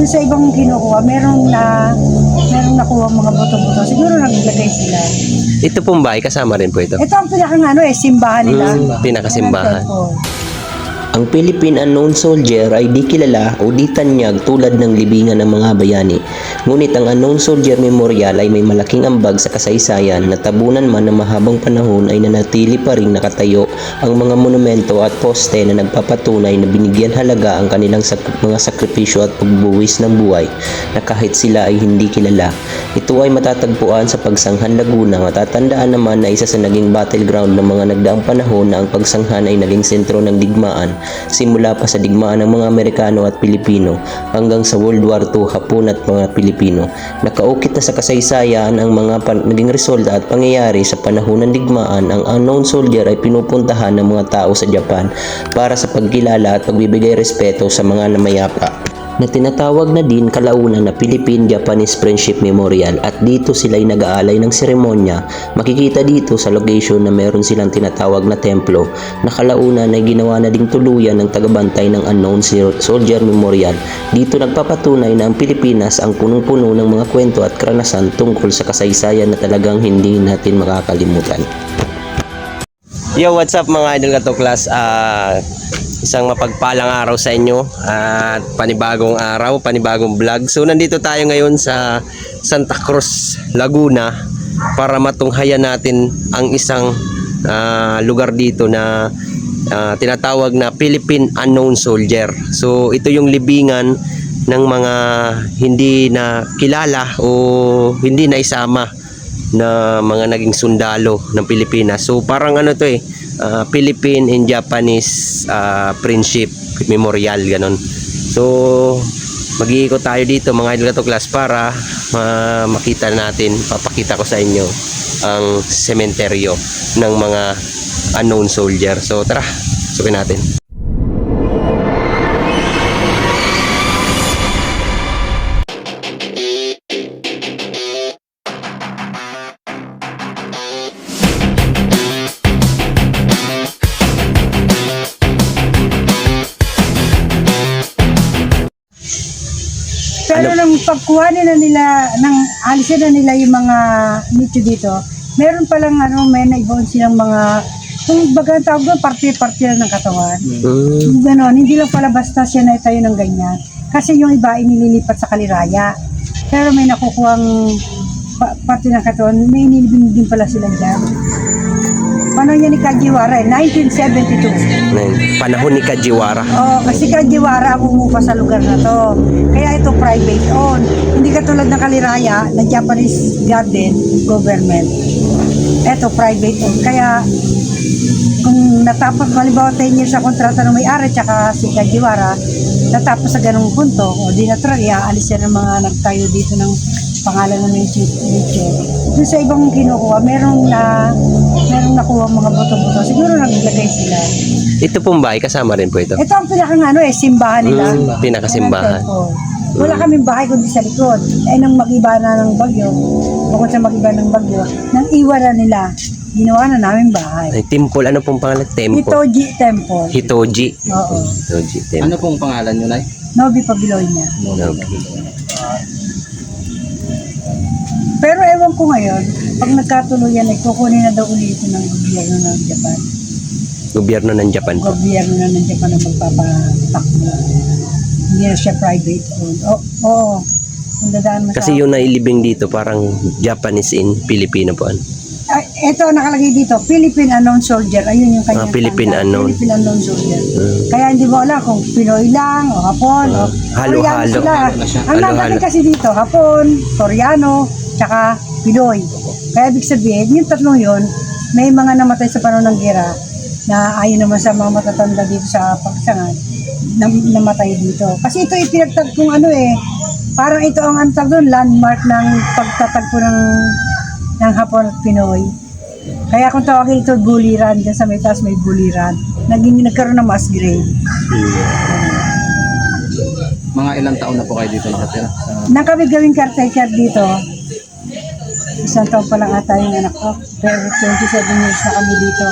Doon sa ibang kinukuha, merong na merong nakuha mga buto-buto. Siguro naglagay sila. Ito pong bahay, kasama rin po ito. Ito ang pinakang ano eh, simbahan nila. Mm, pinakasimbahan. Yan ang Philippine Unknown Soldier ay di kilala o di tanyag tulad ng libingan ng mga bayani. Ngunit ang Unknown Soldier Memorial ay may malaking ambag sa kasaysayan na tabunan man ng mahabang panahon ay nanatili pa rin nakatayo ang mga monumento at poste na nagpapatunay na binigyan halaga ang kanilang sak- mga sakripisyo at pagbuwis ng buhay na kahit sila ay hindi kilala. Ito ay matatagpuan sa Pagsanghan Laguna. Matatandaan naman na isa sa naging battleground ng mga nagdaang panahon na ang Pagsanghan ay naging sentro ng digmaan simula pa sa digmaan ng mga Amerikano at Pilipino hanggang sa World War II, Hapon at mga Pilipino. Nakaukit na sa kasaysayan ang mga naging resulta at pangyayari sa panahon ng digmaan. Ang unknown soldier ay pinupuntahan ng mga tao sa Japan para sa pagkilala at pagbibigay respeto sa mga namayapa na tinatawag na din kalaunan na Philippine-Japanese Friendship Memorial at dito sila ay nag-aalay ng seremonya. Makikita dito sa location na meron silang tinatawag na templo na kalaunan ay ginawa na ding tuluyan ng tagabantay ng Unknown Soldier Memorial. Dito nagpapatunay na ang Pilipinas ang punong-puno ng mga kwento at karanasan tungkol sa kasaysayan na talagang hindi natin makakalimutan. Yo, what's up mga idol katuklas? Ah, isang mapagpalang araw sa inyo at panibagong araw, panibagong vlog. So nandito tayo ngayon sa Santa Cruz, Laguna para matunghayan natin ang isang ah, lugar dito na ah, tinatawag na Philippine Unknown Soldier. So ito yung libingan ng mga hindi na kilala o hindi na isama na mga naging sundalo ng Pilipinas. So parang ano to eh, ah, Philippine and Japanese ah, Friendship Memorial ganon. So mag-iikot tayo dito mga idol to class para ma- makita natin, papakita ko sa inyo ang sementeryo ng mga unknown soldier. So tara, sukin natin. Nung pagkuha nila nila, nang alisin na nila yung mga nicho dito, meron palang ano, may naibaon silang mga, kung baga ang tawag doon, parte-parte lang ng katawan. Mm. Yung Ganon, hindi lang pala basta siya na tayo ng ganyan. Kasi yung iba inililipat sa kaliraya. Pero may nakukuhang pa- parte ng katawan, may inilibing din pala sila dyan. Paano yan ni Kajiwara eh? 1972. Ngayon, Panahon ni Kajiwara. Oo, kasi Kajiwara ang umupa sa lugar na to. Kaya ito private owned. Hindi katulad ng Kaliraya na Japanese garden government. Ito private owned. Kaya kung natapos, halimbawa 10 years sa kontrata ng may-ari tsaka si Kajiwara, natapos sa ganung punto, o di natural, iaalis yan ng mga nagtayo dito ng pangalan ng nature. Doon sa ibang kinukuha, merong na merong nakuha mga buto-buto. Siguro naglagay sila. Ito pong bahay, kasama rin po ito. Ito ang pinakang ano eh, simbahan nila. Mm, pinakasimbahan. Temple. Wala kaming bahay kundi sa likod. Eh nang magiba na ng bagyo, bukod sa magiba ng bagyo, nang iwan na nila, ginawa na namin bahay. Ay, temple, ano pong pangalan? Temple. Hitoji Temple. Hitoji. Oo. Hitoji Temple. Ano pong pangalan nyo, Nay? Nobi Pabilonia. Okay. Pero ewan ko ngayon, pag nagkatuluyan ay kukunin na daw ulit ito ng gobyerno ng Japan. Gobyerno ng Japan po. Gobyerno na ng Japan ang magpapatakbo. Hindi na siya private owned. Oo. mo sa- Kasi yung nailibing dito parang Japanese in Filipino po. ano. Ito nakalagay dito, Philippine Unknown Soldier. Ayun yung kanyang Ah, Philippine tanda, Unknown. Philippine Unknown Soldier. Mm. Kaya hindi mo alam kung Pinoy lang o Hapon o Ah, halo-halo. Halo na siya. Ang nakalagay kasi dito, Hapon, Koreano, tsaka Pinoy. Kaya ibig sabihin, yung tatlong yun, may mga namatay sa panahon ng gera na ayon naman sa mga matatanda dito sa pagsangan, na, namatay dito. Kasi ito ipinagtag kung ano eh, parang ito ang antag doon, landmark ng pagtatagpo ng, ng Hapon at Pinoy. Kaya kung tawagin ito buliran, dyan sa may taas may buliran. Naging nagkaroon ng mass grave. Mga ilang taon na po kayo dito nakatira? Sa... Nang kami gawing caretaker dito, isang taon pa lang ata yung anak ko. Pero 27 years na kami dito.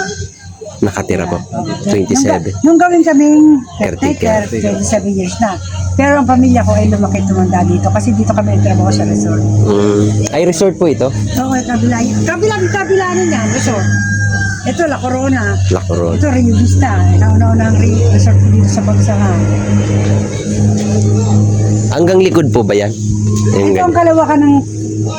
nakatira po. Nung, 27. nung gawin kaming Caretaker. caretaker, 27 years na. Pero ang pamilya ko ay lumaki tumanda dito kasi dito kami nagtrabaho sa resort. Mm. Ay, resort po ito? Oo, okay, kabila. Kabila, kabila niyan, resort. Ito, La Corona. La Corona. Ito, Rio Vista. Nauna-una ang re- resort dito sa Bagsahan. Hanggang likod po ba yan? Yung Ito ang ganyan. kalawakan ng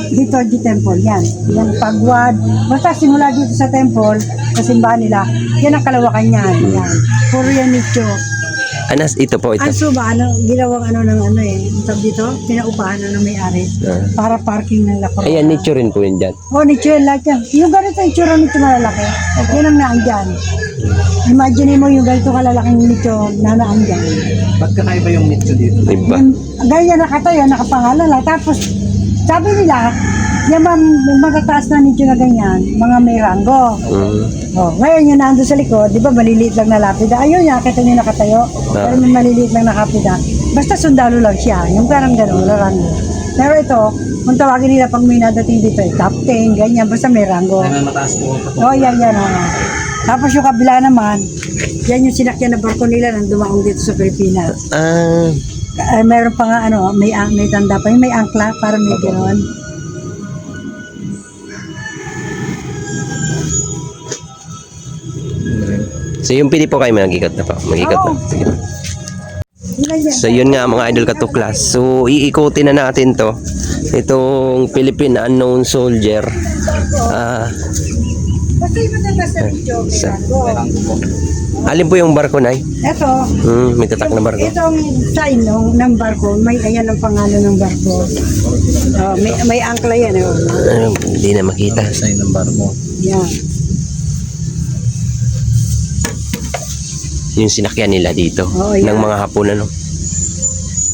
dito di temple yan. Yung pagwad. Basta simula dito sa temple, sa simbahan nila, yan ang kalawakan niyan. Yan. Puro yan nicho. Anas, ito po, ito. Ang suba, ano, ginawang ano ng ano eh. Ang tawag dito, pinaupahan na ng may-ari. Ah. Para parking ng La Corona. Ayan, nicho rin po yun dyan. Oh, nicho yan lahat yan. Yung ganito yung tsura nito malalaki. Yan ang naandyan. Imagine mo yung ganito kalalaking nicho na naandyan. Ba't kakaiba yung nicho dito? Iba. Yan, ganyan nakatayo, nakapangalan lang. Tapos, sabi nila, yung mga yung matataas na nicho na ganyan, mga may rango. Mm. Oh, ngayon yung nando sa likod, di ba maliliit lang na lapida. Ayun, nakita niyo nakatayo. Pero may maliliit lang na kapida. Basta sundalo lang siya. Yung parang gano'n, wala rango. Pero ito, kung tawagin nila pag may nadating dito, eh, captain, ganyan, basta may rango. Ay, may mataas po. Oh, yan, yan. Oh. Tapos yung kabila naman, yan yung sinakyan na barko nila nang dumaong dito sa Pilipinas. Ah, Eh, meron pa nga ano, may may tanda pa, yung may angkla para may gano'n. so yung pili po kayo mag-ikot na po. Mag-ikot na. Sige. Yun. So yun nga mga idol katuklas. So iikutin na natin to. Itong Philippine Unknown Soldier. Ah, Basta yung matatas na video, may Sa- rango. alin po yung barko na Ito, Hmm, may tatak na barko. itong sign no, ng barko, may ayan ang pangalan ng barko. Oh, may, may angkla yan. Oh. Ano, hindi na makita. Sign ng barko. Yan. Yung sinakyan nila dito. Oo, yan. ng mga hapon ano.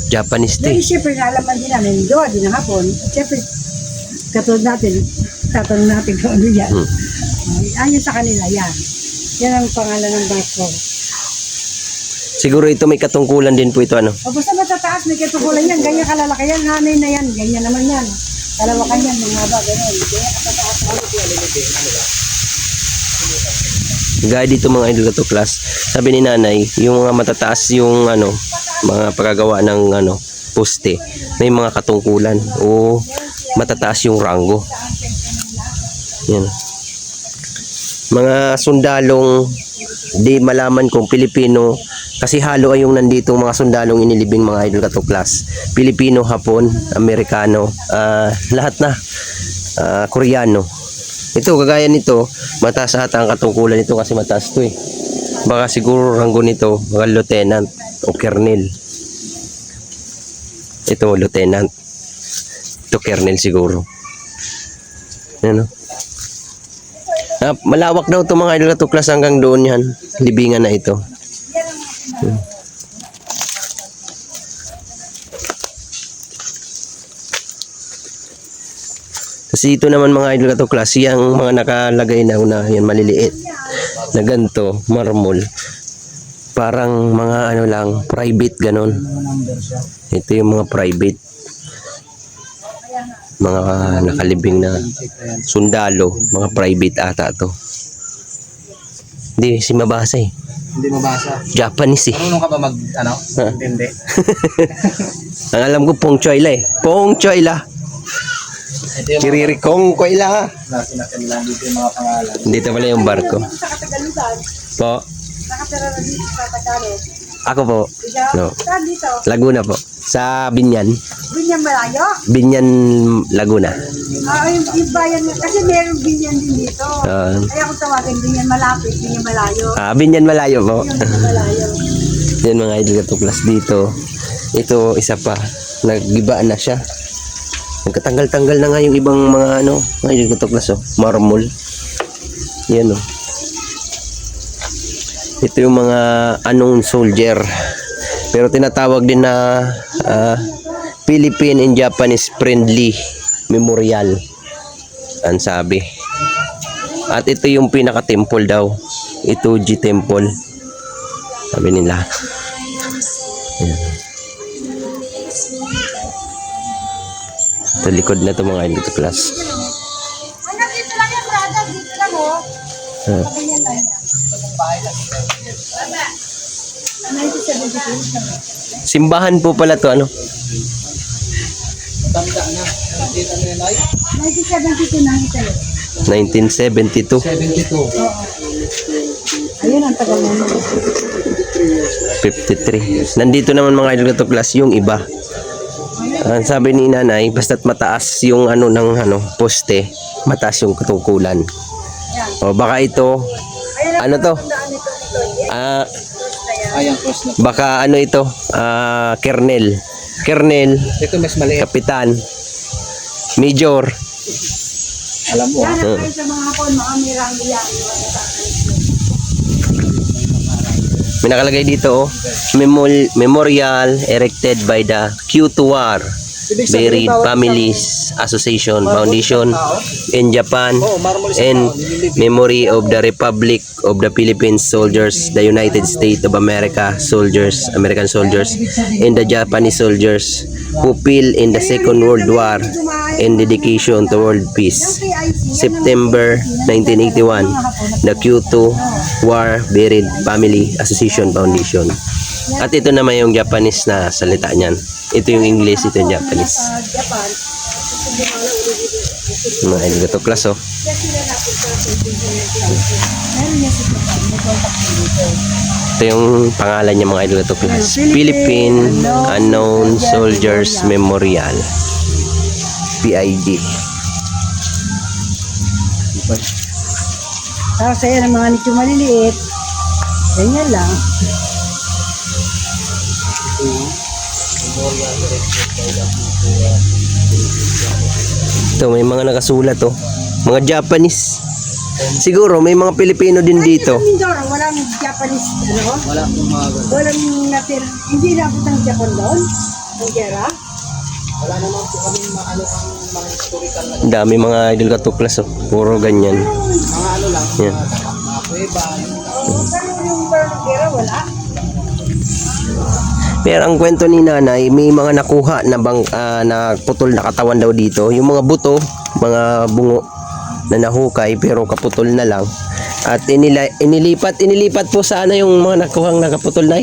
Japanese Dahil eh. siyempre naalaman din namin, gawa din ng hapon. Siyempre, katulad natin, tatanong natin kung ano yan. Hmm. Ayon sa kanila, yan. Yan ang pangalan ng barko. Siguro ito may katungkulan din po ito ano. O basta matataas, may katukulan yan. Ganyan kalalaki yan, hanay na yan. Ganyan naman yan. Kalawakan yan, mga ba, gano'n. Ganyan katataas. Gaya dito mga idol katuklas. Sabi ni nanay, yung mga matataas yung ano, mga pagagawa ng ano, poste, may mga katungkulan o matataas yung rango. Yan. Mga sundalong di malaman kung Pilipino kasi halo ay yung nandito mga sundalong inilibing mga idol katuklas. Pilipino, Hapon, Amerikano, ah, lahat na. Ah, Koreano. Ito, kagaya nito, mataas ata ang katungkulan nito kasi mataas to eh. Baka siguro ranggo nito, mga lieutenant o colonel. Ito, lieutenant. Ito, colonel siguro. Ano? Ah, malawak daw to mga idol katuklas hanggang doon yan. Libingan na ito. Kasi ito naman mga idol katuklas, yung mga nakalagay na una, yan maliliit na ganto, marmol. Parang mga ano lang, private ganon. Ito yung mga private. Mga nakalibing na sundalo, mga private ata to. Hindi, si mabasa eh. Hindi mabasa. Japanese eh. Marunong ka ba mag, ano? Ha? Hindi. Ang alam ko, Pong Choyla eh. Pong Choyla. Ito yung mga Kiriri Kong Koyla. klase na kanilang dito yung mga pangalan. Dito pala yung barko. Sa Katagalutan, Po. nakatira na dito sa Tagalog. Ako po. No. saan dito? Laguna po. Sa Binyan. Binyang Malayo? Binyan, Laguna. Ah, yung, yung bayan nga. Kasi meron binyan din dito. Ah. Kaya kung tawagin binyan malapit, binyan malayo. Ah, Binyan Malayo po. Yung malayo. Yan mga idol katuklas dito. Ito, isa pa. Nagiba na siya. Nagkatanggal-tanggal na nga yung ibang mga ano, mga idol katuklas oh. Marmol. Yan oh. Ito yung mga unknown soldier. Pero tinatawag din na ah, Philippine and Japanese Friendly Memorial. Ang sabi. At ito yung pinaka-temple daw. Ito G Temple. Sabi nila. Ito likod na ito mga idol class. Hanggang Simbahan po pala to ano? Tanda na. Nakita mo yun, ay? 1972 na ito. 1972. 72. Ayun, ang tagal na. 53. Nandito naman mga idol to class yung iba. Ang sabi ni nanay, basta't mataas yung ano ng ano, poste, mataas yung katungkulan. O baka ito, ano to? Ah, Ayan, cross na. baka ano ito? Ah, kernel. Kernel, Ito mas maliit. kapitan, major. Alam mo. Sana kayo sa mga hapon, mga mirang yan. May nakalagay dito oh, memorial, memorial erected by the Q2R Buried Families Association Foundation in Japan sa in memory of the Republic of the Philippines soldiers, the United States of America soldiers, American soldiers, and the Japanese soldiers who fell in the Second World War in dedication to world peace. September 1981, the Q2 War Buried Family Association Foundation. At ito naman yung Japanese na salita niyan. Ito yung English, ito yung Japanese. Japan. Mga idol to class oh. Ito yung pangalan niya mga idol to class. Philippine Unknown Soldiers Memorial. PID. Tapos ayan ang mga nito maliliit. Ganyan lang. Ito may mga nakasulat oh. Mga Japanese. Siguro may mga Pilipino din dito. Mindoro, walang Japanese, ano? Wala pong mga ganun. Walang natir, hindi nabot ng Japan doon. Ang gera. Wala naman po kami maano ang mga historical na Ang dami mga idol katuklas oh. Puro ganyan. mga ano lang, Yan. mga, kuweba, yung Oo, pero yung parang ng gera, wala. Pero ang kwento ni nanay, may mga nakuha na bang ah, na putol na katawan daw dito. Yung mga buto, mga bungo na nahukay pero kaputol na lang. At inila, inilipat, inilipat po sana yung mga nakuhang nakaputol na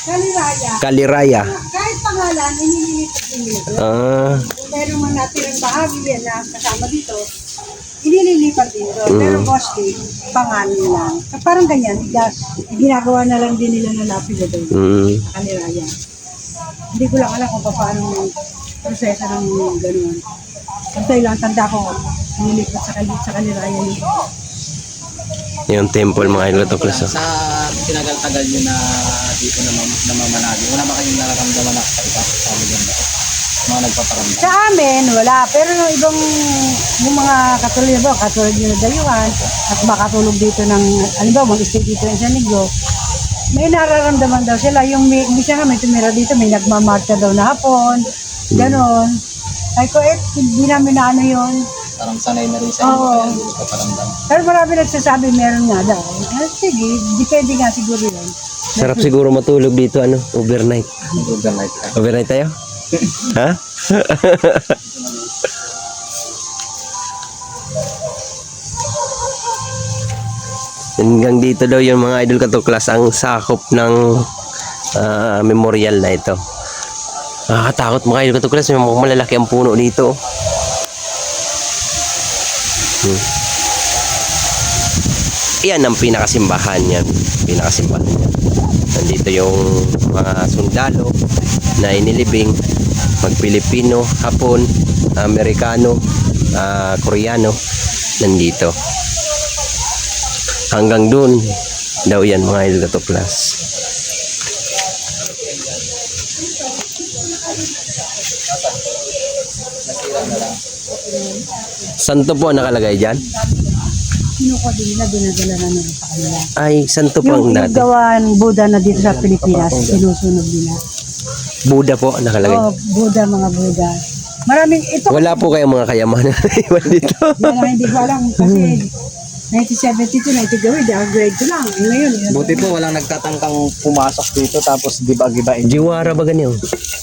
Kaliraya. Kaliraya. Kahit pangalan, inililipat din dito. Ah, meron mga natirang bahagi yan na kasama dito, inililipat din doon. Pero mostly, pangalan lang. Parang ganyan, gas. Ginagawa na lang din nila na lapid doon. mm, Kaliraya. Hindi ko lang alam kung paano yung proseso ng gano'n. Basta lang, tanda ko, nilipat sa, kalit sa kaliraya yun. yung temple mga idol katuklas. Oh. sa tinagal-tagal nyo na dito na namamanagi. Wala ba kayong nararamdaman na kakaiba? Sabi yan ba? Mga nagpaparamdam. Sa amin, wala. Pero yung ibang, yung mga katulad ba, katulad yung dayuhan, at makatulog dito ng, alam ba, mag-stay dito ng San Negro, may nararamdaman daw sila. Yung may, isa nga may tumira dito, may nagmamarcha daw na hapon, ganon. Ay ko, eh, hindi namin na ano yun. Parang sanay na rin sa inyo. Oo. Kaya hindi nagpaparamdam. Pero marami nagsasabi meron nga daw. Eh, sige, depende nga siguro yun. Sarap siguro matulog dito ano, overnight. Mag-overnight ka. Overnight tayo? Ha? Hanggang dito daw yung mga idol katuklas ang sakop ng ah, memorial na ito. Nakakatakot mga idol katuklas, may mga malalaki ang puno dito. Hmm. Yan ang pinakasimbahan yan. Pinakasimbahan yan. Nandito yung mga sundalo na inilibing mag-Pilipino, Hapon, Amerikano, ah, Koreano nandito. Hanggang dun daw yan mga idol katuklas. Santo po ang nakalagay dyan? Kinuha din nila, dinadala na nila sa kanila. Ay, santo po ang yung dati. gawan Buddha na dito sa Pilipinas, sinusunod nila. Buddha po ang nakalagay. Oo, Buddha, mga Buddha. Maraming, ito, Wala po kayong mga kayamanan na iwan dito. ang hindi ko alam kasi 1972, 19 di ang grade ko lang. Eh, Ngayon, yun. Buti po walang nagtatangkang pumasok dito tapos giba-gibain. Jiwara ba ganyan?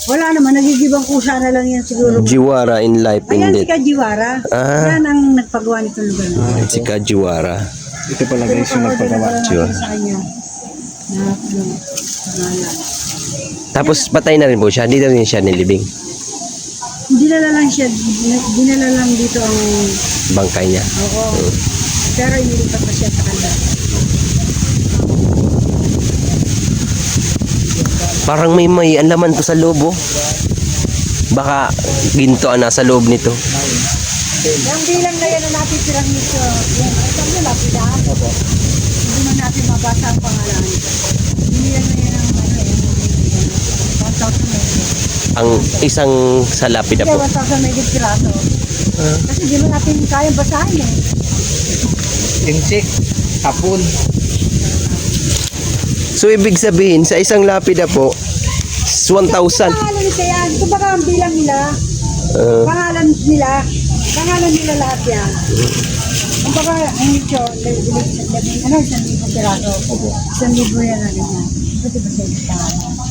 wala naman, nagigibang kusa na lang yan siguro. Jiwara in life Ayan and si. Kajiwara. Ah. Yan ang nagpagawa nitong lugar na. Si Kajiwara. Ito pala guys yung nagpagawa. natin sa kanya. Na, ano, pangalan. Tapos patay na rin po siya. Hindi na rin siya nilibing. Dinala lang siya, dinala lang dito ang, Bangkay niya. oo. Pero inilipat na siya sa kanya. Parang may may ang laman to sa loob oh. Baka ginto ang nasa loob nito. Yung bilang na yan na natitirang nito, yung isang nila, pilaan. Hindi man natin mabasa ang pangalan. Binilan na yan ang ano eh, 1,000 megit. Ang isang sa lapida Kaya po. 1,000 megit piraso. Kasi di man natin kayang basahin eh. Insik. Hapon. So ibig sabihin sa isang lapida po 1,000. Pangalan nila yan. Ito baka ang bilang nila. Uh, Pangalan nila. Pangalan nila lahat yan. Ang baka, ang ito, ano, isang libo piraso. Isang libo yan na ganyan. Pwede ba siya listahan?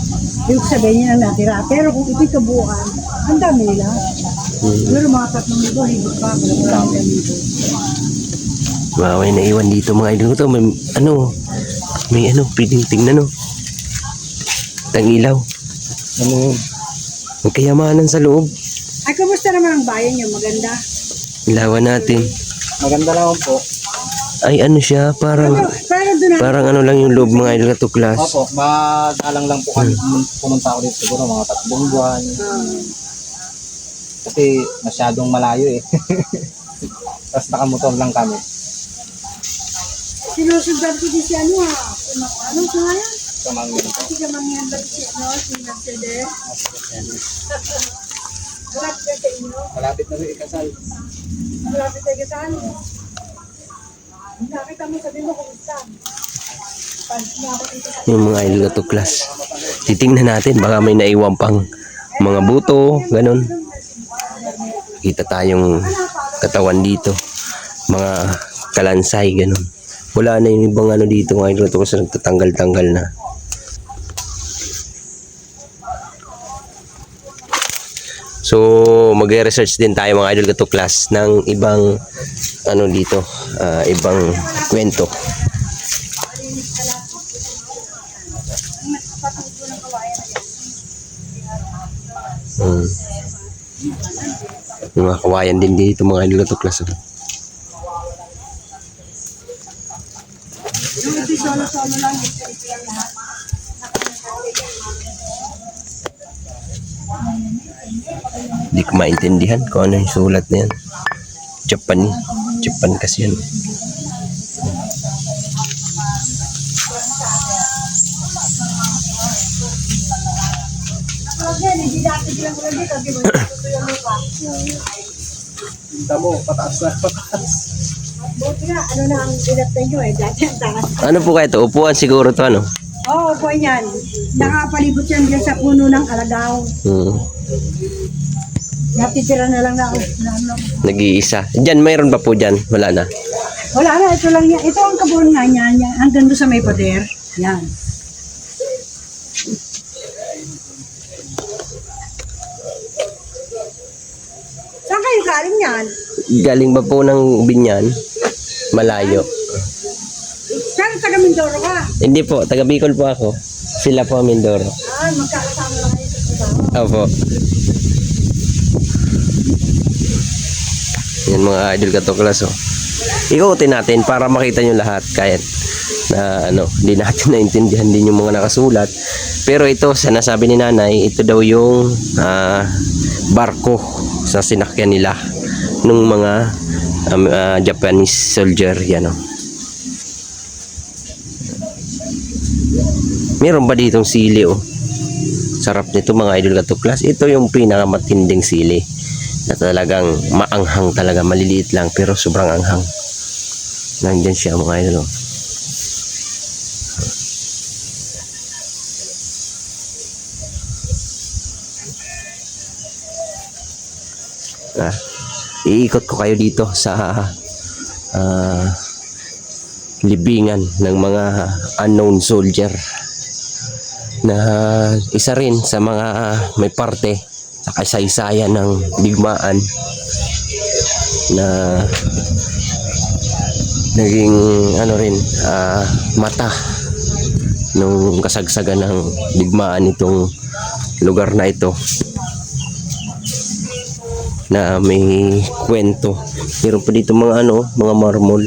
Ibig sabihin niya na natira. Pero kung ito'y kabuuan, ang dami nila. Pero mga tatlong libo, higit pa. Walang libo. wow, may naiwan dito mga idol ko to. May, ano, may ano, pwedeng tingnan no. Tang ilaw. Ano yun? May kayamanan sa loob. Ay, kumusta naman ang bayan niyo? Maganda? Ilawan natin. Maganda naman po. Ay ano siya, parang Pero, pero parang ano lang yung loob mga idol ka to class. Opo, madalang lang po kami pumunta ako dito siguro mga tatlong buwan. Kasi masyadong malayo eh. Tapos nakamotor lang kami. sinusundan ko din si ano ha. Ano sa nga yan? Po. Kasi ka mangyan ba si ano, si Mercedes? Malapit ka sa inyo. Malapit na rin ikasal. Malapit tayo saan? Nakita mo, sabi mo kumusta. Pag nakakita dito sa Yung mga idol to class. Titingnan natin, baka may naiwan pang mga buto, ganun. Kita tayong katawan dito. Mga kalansay, ganun. Wala na yung ibang ano dito mga idol to kasi nagtatanggal-tanggal na. So, magre-research din tayo mga idol ka to class ng ibang ano dito, ah, ibang kwento. Mm. Yung mga kawayan din dito mga idol to class. lahat. Hindi ko maintindihan kung ano yung sulat na yan. Japan Japan kasi yan. Huwag yan, hindi dati bilang ko lang dito, di ba? Ito yung lupa. Tamo, pataas na pataas. Buti nga, ano na ang dinatay nyo eh, dati ang taas. Ano po kaya to? Upuan siguro to ano? Oo, po yan. Nakapalibot yan dyan sa puno ng alagaw. Hmm. Natitira na lang na ako. Na. Nag-iisa. Diyan, mayroon pa po dyan. Wala na. Wala na, ito lang yan. Ito ang kabuhan nga niya. yan. Hanggang doon sa may pader. Yan. Galing yan? Galing ba po ng binyan? Malayo. Pero taga Mindoro ka. Hindi po, taga Bicol po ako. Sila po Mindoro. Ah, magkakasama lang kayo sa trabaho. Opo. Yan mga idol ka to class oh. Ikutin natin para makita nyo lahat kahit na ano, hindi natin naintindihan din yung mga nakasulat. Pero ito, sinasabi ni nanay, ito daw yung ah, barko sa sinakyan nila nung mga um, ah, Japanese soldier yan oh. Meron ba ditong sili oh? Sarap nito mga idol ka to class. Ito yung pinakamatinding sili na talagang maanghang talaga. Maliliit lang pero sobrang anghang. Nandyan siya mga idol. oh. Ah, iikot ko kayo dito sa ah, libingan ng mga unknown soldier na isa rin sa mga may parte sa kasaysayan ng digmaan na naging ano rin ah, mata nung kasagsagan ng digmaan itong lugar na ito na may kwento. Meron pa dito mga ano mga marmol.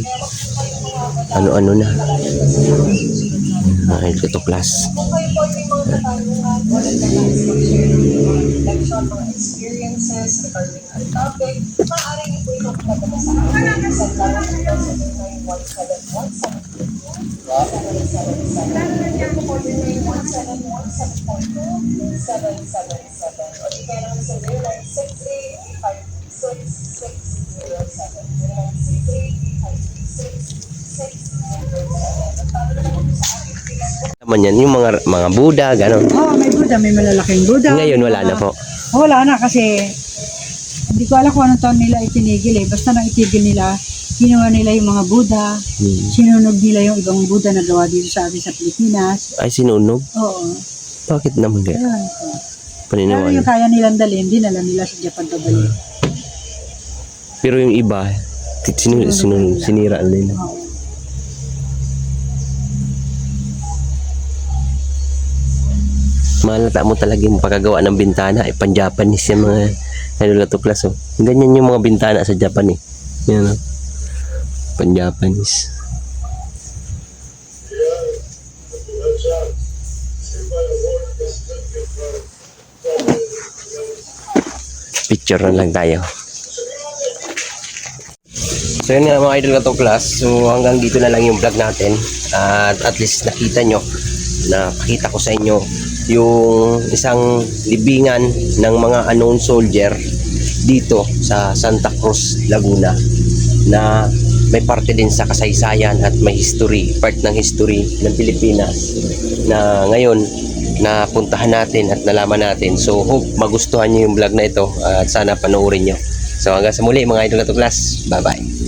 Ano-ano na. Ah, ito class naman yan yung mga mga Buddha gano'n Oo, may Buddha, may malalaking Buddha. ngayon wala na po Oh, wala na kasi hindi ko alam kung anong taon nila itinigil eh. Basta nang itigil nila, ginawa nila yung mga Buddha, Hmm. sinunog nila yung ibang Buddha na gawa dito sa atin sa Pilipinas. ay sinunog Oo. bakit naman kaya Ayun. Pero paniniwala yung kaya nilang dalhin, dinala nila sa Japan pabalik. pero yung iba sinu, sinira nila Oo. Malata mo talaga yung pagkagawa ng bintana eh pan Japanese yung mga ano na to class oh. Ganyan yung mga bintana sa Japan eh. Yan oh. Pan Japanese. Picture na lang tayo. So yun nga mga idol ka to class. So hanggang dito na lang yung vlog natin. At at least nakita nyo, nakita ko sa inyo yung isang libingan ng mga unknown soldier dito sa Santa Cruz, Laguna na may parte din sa kasaysayan at may history, part ng history ng Pilipinas na ngayon napuntahan natin at nalaman natin. So hope magustuhan nyo yung vlog na ito at sana panoorin nyo. So hanggang sa muli mga idol na to class. Bye bye.